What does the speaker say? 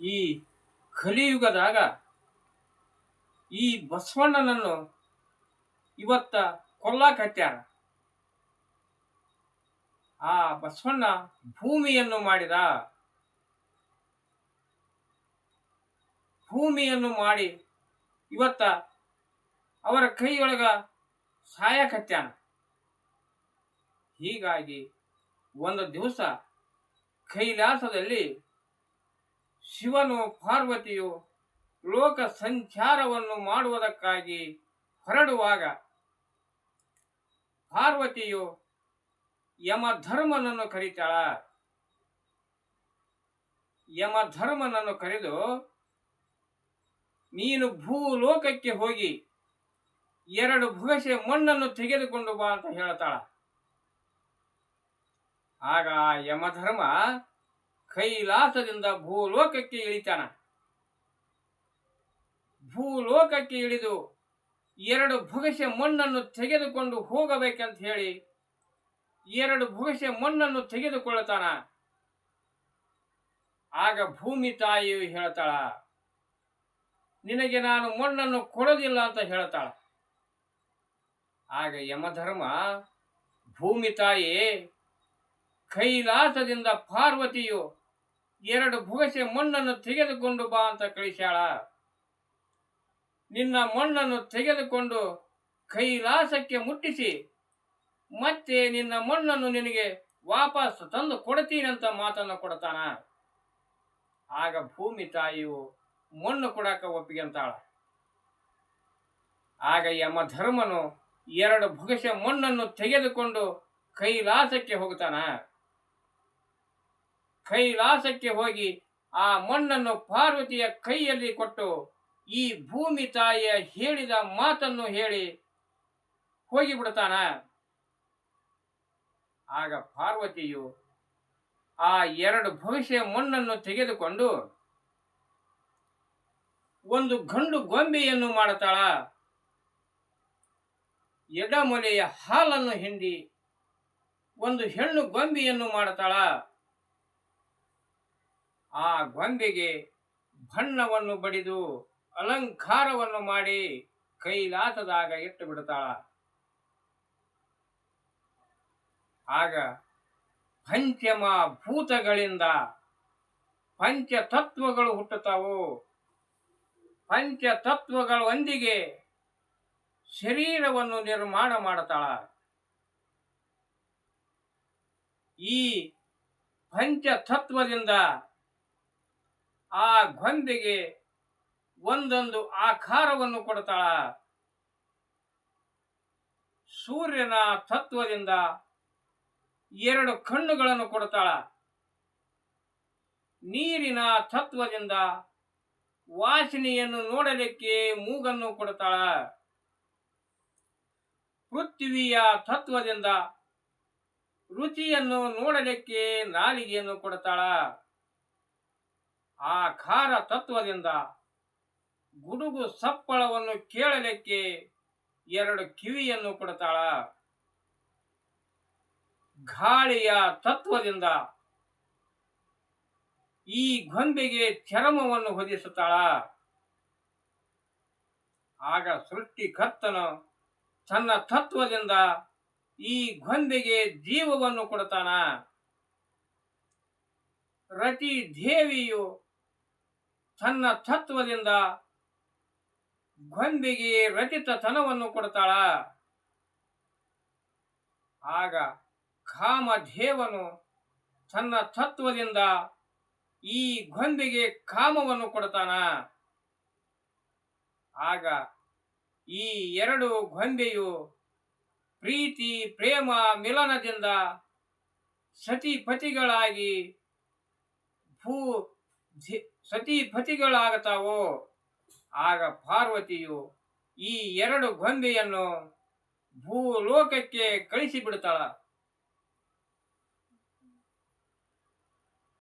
ಈ ಕಲಿಯುಗದಾಗ ಈ ಬಸವಣ್ಣನನ್ನು ಇವತ್ತ ಕೊಲ್ಲಾಕತ್ಯಾರ ಆ ಬಸವಣ್ಣ ಭೂಮಿಯನ್ನು ಮಾಡಿದ. ಭೂಮಿಯನ್ನು ಮಾಡಿ ಇವತ್ತ ಅವರ ಕೈಯೊಳಗ ಸಾಯಕತ್ಯಾನ ಹೀಗಾಗಿ ಒಂದು ದಿವಸ ಕೈಲಾಸದಲ್ಲಿ ಶಿವನು ಪಾರ್ವತಿಯು ಲೋಕ ಸಂಚಾರವನ್ನು ಮಾಡುವುದಕ್ಕಾಗಿ ಹೊರಡುವಾಗ ಪಾರ್ವತಿಯು ಯಮಧರ್ಮನನ್ನು ಕರೀತಾಳ. ಯಮಧರ್ಮನನ್ನು ಕರೆದು ನೀನು ಭೂಲೋಕಕ್ಕೆ ಹೋಗಿ ಎರಡು ಭುಗಸೆ ಮಣ್ಣನ್ನು ತೆಗೆದುಕೊಂಡು ಬಾ ಅಂತ ಹೇಳ್ತಾಳ. ಆಗ ಯಮಧರ್ಮ ಕೈಲಾಸದಿಂದ ಭೂಲೋಕಕ್ಕೆ ಇಳಿತಾನ. ಭೂಲೋಕಕ್ಕೆ ಇಳಿದು ಎರಡು ಭುಗಸೆ ಮಣ್ಣನ್ನು ತೆಗೆದುಕೊಂಡು ಹೋಗಬೇಕಂತ ಹೇಳಿ ಎರಡು ಭುಗಸೆ ಮಣ್ಣನ್ನು ತೆಗೆದುಕೊಳ್ಳುತ್ತಾನ. ಆಗ ಭೂಮಿ ತಾಯಿಯು ಹೇಳ್ತಾಳ, ನಿನಗೆ ನಾನು ಮಣ್ಣನ್ನು ಕೊಡೋದಿಲ್ಲ ಅಂತ ಹೇಳ್ತಾಳ. ಆಗ ಯಮಧರ್ಮ, ಭೂಮಿ ತಾಯಿ, ಕೈಲಾಸದಿಂದ ಪಾರ್ವತಿಯು ಎರಡು ಭುಗಸೆ ಮಣ್ಣನ್ನು ತೆಗೆದುಕೊಂಡು ಬಾ ಅಂತ ಕಳಿಸ್ಯಾಳ. ನಿನ್ನ ಮಣ್ಣನ್ನು ತೆಗೆದುಕೊಂಡು ಕೈಲಾಸಕ್ಕೆ ಮುಟ್ಟಿಸಿ, ಮತ್ತೆ ನಿನ್ನ ಮಣ್ಣನ್ನು ನಿನಗೆ ವಾಪಸ್ ತಂದು ಕೊಡ್ತೀನಿ ಅಂತ ಮಾತನ್ನು ಕೊಡ್ತಾನ. ಆಗ ಭೂಮಿ ತಾಯಿಯು ಮಣ್ಣು ಕೊಡಾಕ ಒಪ್ಪಿಗೆ ಅಂತಾಳ. ಆಗ ಯಮ ಧರ್ಮನು ಎರಡು ಭುಗಸೆ ಮಣ್ಣನ್ನು ತೆಗೆದುಕೊಂಡು ಕೈಲಾಸಕ್ಕೆ ಹೋಗ್ತಾನ. ಕೈಲಾಸಕ್ಕೆ ಹೋಗಿ ಆ ಮಣ್ಣನ್ನು ಪಾರ್ವತಿಯ ಕೈಯಲ್ಲಿ ಕೊಟ್ಟು ಈ ಭೂಮಿ ತಾಯಿಯ ಹೇಳಿದ ಮಾತನ್ನು ಹೇಳಿ ಹೋಗಿಬಿಡ್ತಾನ ಆಗ ಪಾರ್ವತಿಯು ಆ ಎರಡು ಭವಿಷ್ಯ ಮಣ್ಣನ್ನು ತೆಗೆದುಕೊಂಡು ಒಂದು ಗಂಡು ಗೊಂಬೆಯನ್ನು ಮಾಡುತ್ತಾಳ. ಎಡಮೊಲೆಯ ಹಾಲನ್ನು ಹಿಂಡಿ ಒಂದು ಹೆಣ್ಣು ಗೊಂಬೆಯನ್ನು ಮಾಡುತ್ತಾಳ. ಆ ಗೊಂಬೆಗೆ ಬಣ್ಣವನ್ನು ಬಡಿದು ಅಲಂಕಾರವನ್ನು ಮಾಡಿ ಕೈಲಾಸದಾಗ ಇಟ್ಟು ಬಿಡುತ್ತಾಳ. ಆಗ ಪಂಚಮ ಭೂತಗಳಿಂದ ಪಂಚತತ್ವಗಳು ಹುಟ್ಟುತ್ತಾವು. ಪಂಚತತ್ವಗಳೊಂದಿಗೆ ಶರೀರವನ್ನು ನಿರ್ಮಾಣ ಮಾಡುತ್ತಾಳ. ಈ ಪಂಚತತ್ವದಿಂದ ಆ ಗೊಂಬೆಗೆ ಒಂದೊಂದು ಆಕಾರವನ್ನು ಕೊಡ್ತಾಳ. ಸೂರ್ಯನ ತತ್ವದಿಂದ ಎರಡು ಕಣ್ಣುಗಳನ್ನು ಕೊಡ್ತಾಳ. ನೀರಿನ ತತ್ವದಿಂದ ವಾಸನೆಯನ್ನು ನೋಡಲಿಕ್ಕೆ ಮೂಗನ್ನು ಕೊಡ್ತಾಳ. ಪೃಥ್ವಿಯ ತತ್ವದಿಂದ ರುಚಿಯನ್ನು ನೋಡಲಿಕ್ಕೆ ನಾಲಿಗೆಯನ್ನು ಕೊಡ್ತಾಳ. ಆ ಖಾರ ತತ್ವದಿಂದ ಗುಡುಗು ಸಪ್ಪಳವನ್ನು ಕೇಳಲಿಕ್ಕೆ ಎರಡು ಕಿವಿಯನ್ನು ಕೊಡ್ತಾಳ ಗಾಳಿಯ ತತ್ವದಿಂದ ಈ ಗೊಂಬೆಗೆ ಚರಮವನ್ನು ಹೊದಿಸುತ್ತಾಳ. ಆಗ ಸೃಷ್ಟಿ ಕರ್ತನು ತನ್ನ ತತ್ವದಿಂದ ಈ ಗೊಂಬೆಗೆ ಜೀವವನ್ನು ಕೊಡ್ತಾನ ರತಿ ದೇವಿಯು ತನ್ನ ತತ್ವದಿಂದ ಗೊಂಬೆಗೆ ರಚಿತತನವನ್ನು ಕೊಡ್ತಾಳ. ಆಗ ಕಾಮಧೇವನು ತನ್ನ ತತ್ವದಿಂದ ಈ ಗೊಂಬೆಗೆ ಕಾಮವನ್ನು ಕೊಡ್ತಾನ. ಆಗ ಈ ಎರಡು ಗೊಂಬೆಯು ಪ್ರೀತಿ, ಪ್ರೇಮ, ಮಿಲನದಿಂದ ಸತಿಪತಿಗಳಾಗಿ ಭೂ ಧಿ- ಸತಿಪತಿಗಳಾಗತಾವೋ ಆಗ ಪಾರ್ವತಿಯು ಈ ಎರಡು ಗೊಂಬೆಯನ್ನು ಭೂಲೋಕಕ್ಕೆ ಕಳಿಸಿಬಿಡ್ತಾಳ